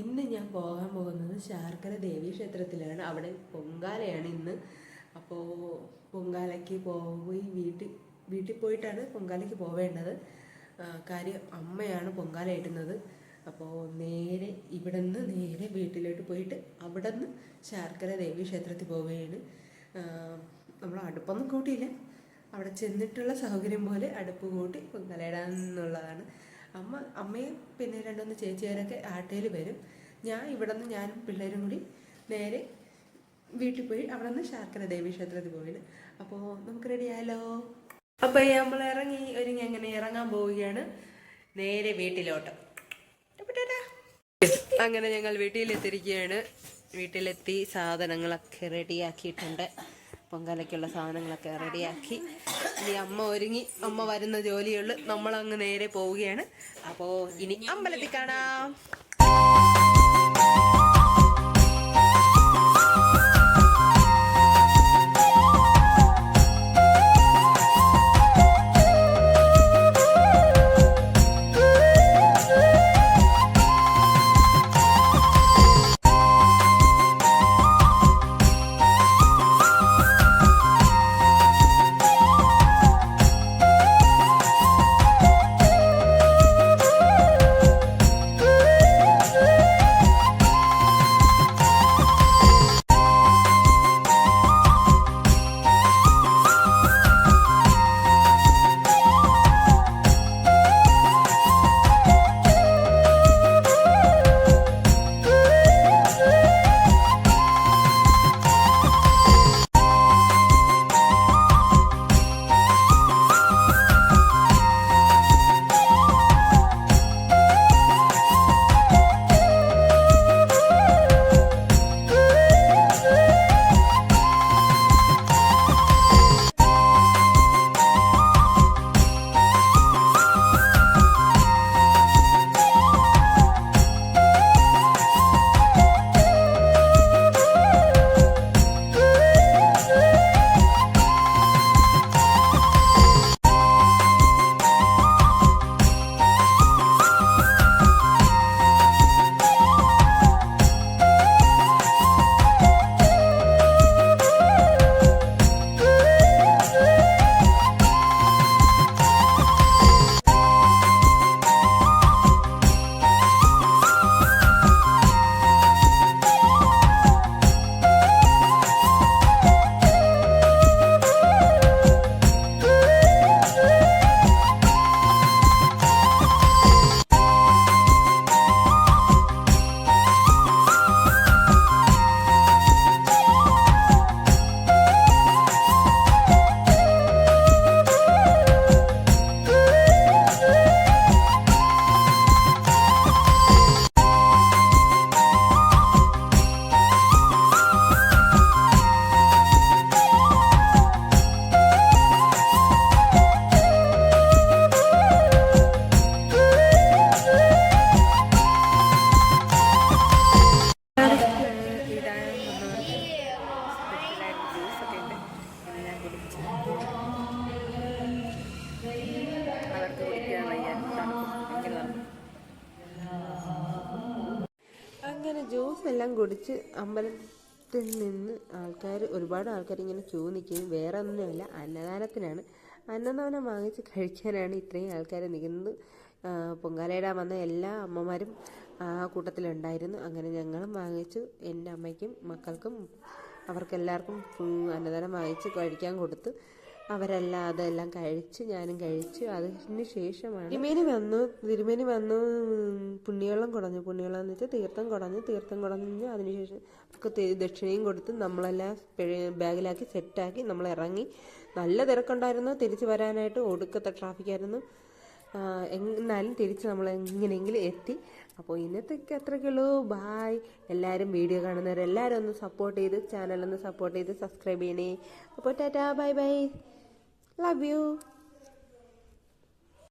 ഇന്ന് ഞാൻ പോകാൻ പോകുന്നത് ശാർക്കര ദേവീ ക്ഷേത്രത്തിലാണ്. അവിടെ പൊങ്കാലയാണ് ഇന്ന്. അപ്പോൾ പൊങ്കാലയ്ക്ക് പോയി വീട്ടിൽ വീട്ടിൽ പോയിട്ടാണ് പൊങ്കാലയ്ക്ക് പോവേണ്ടത്. കാര്യം അമ്മയാണ് പൊങ്കാല ഇടുന്നത്. അപ്പോൾ നേരെ ഇവിടെ നിന്ന് നേരെ വീട്ടിലോട്ട് പോയിട്ട് അവിടെ നിന്ന് ശാർക്കര ദേവീ ക്ഷേത്രത്തിൽ പോവുകയാണ്. നമ്മൾ അടുപ്പൊന്നും കൂട്ടിയില്ല. അവിടെ ചെന്നിട്ടുള്ള സൗകര്യം പോലെ അടുപ്പ് കൂട്ടി പൊങ്കലയിടാന്നുള്ളതാണ് അമ്മ അമ്മയും പിന്നെ രണ്ടുമൂന്ന് ചേച്ചിയാരൊക്കെ ആട്ടയിൽ വരും. ഞാൻ ഇവിടെ നിന്ന് ഞാനും പിള്ളേരും കൂടി നേരെ വീട്ടിൽ പോയി അവിടെ നിന്ന് ശാർക്കര ദേവി ക്ഷേത്രത്തിൽ പോയിന് അപ്പോൾ നമുക്ക് റെഡി ആയാലോ അപ്പോൾ നമ്മൾ ഇറങ്ങി ഒരുങ്ങി എങ്ങനെ ഇറങ്ങാൻ പോവുകയാണ്. നേരെ വീട്ടിലോട്ട്. അങ്ങനെ ഞങ്ങൾ വീട്ടിലെത്തിയിരിക്കുകയാണ്. വീട്ടിലെത്തി സാധനങ്ങളൊക്കെ റെഡിയാക്കിയിട്ടുണ്ട് പൊങ്കാലയ്ക്കുള്ള സാധനങ്ങളൊക്കെ റെഡിയാക്കി. ഇനി അമ്മ ഒരുങ്ങി. അമ്മ വരുന്ന ജോലിയുള്ളു നമ്മളങ്ങ് നേരെ പോവുകയാണ്. അപ്പോൾ ഇനി അമ്പലത്തിൽ കാണാം. കുടിച്ച് അമ്പലത്തിൽ നിന്ന് ആൾക്കാർ ഒരുപാട് ആൾക്കാർ ഇങ്ങനെ ക്യൂ നിൽക്കുകയും വേറെ ഒന്നുമല്ല അന്നദാനത്തിനാണ്. അന്നദാനം വാങ്ങിച്ച് കഴിക്കാനാണ് ഇത്രയും ആൾക്കാർ നിൽക്കുന്നത്. പൊങ്കാലയിടാൻ വന്ന എല്ലാ അമ്മമാരും ആ കൂട്ടത്തിലുണ്ടായിരുന്നു. അങ്ങനെ ഞങ്ങളും വാങ്ങിച്ചു. എന്റെ അമ്മയ്ക്കും മക്കൾക്കും അവർക്കെല്ലാവർക്കും അന്നദാനം വാങ്ങിച്ച് കഴിക്കാൻ കൊടുത്തു അവരെല്ലാം അതെല്ലാം കഴിച്ച് ഞാനും കഴിച്ചു. അതിന് ശേഷമാണ്. തിരുമേനി വന്നു. തിരുമേനി വന്നു. പുണ്യവെള്ളം കുടഞ്ഞു. പുണ്യവെള്ളം എന്ന് വെച്ചാൽ തീർത്ഥം കുടഞ്ഞു. തീർത്ഥം കുടഞ്ഞു. അതിനുശേഷം തെ- ദക്ഷിണയും കൊടുത്ത് നമ്മളെല്ലാം ബാഗിലാക്കി സെറ്റാക്കി നമ്മൾ ഇറങ്ങി നല്ല തിരക്കുണ്ടായിരുന്നു. തിരിച്ചു വരാനായിട്ട് ഒടുക്കത്തെ ട്രാഫിക്കായിരുന്നു. എന്നാലും തിരിച്ച് നമ്മൾ എങ്ങനെയെങ്കിലും എത്തി. അപ്പോൾ ഇന്നത്തേക്ക് അത്രയ്ക്കുള്ളൂ ബായ്. എല്ലാവരും വീഡിയോ കാണുന്നവരെല്ലാവരും ഒന്ന് സപ്പോർട്ട് ചെയ്ത് ചാനലൊന്ന് സപ്പോർട്ട് ചെയ്ത് സബ്സ്ക്രൈബ് ചെയ്യണേ. അപ്പോൾ Tata. Bye bye. Love you.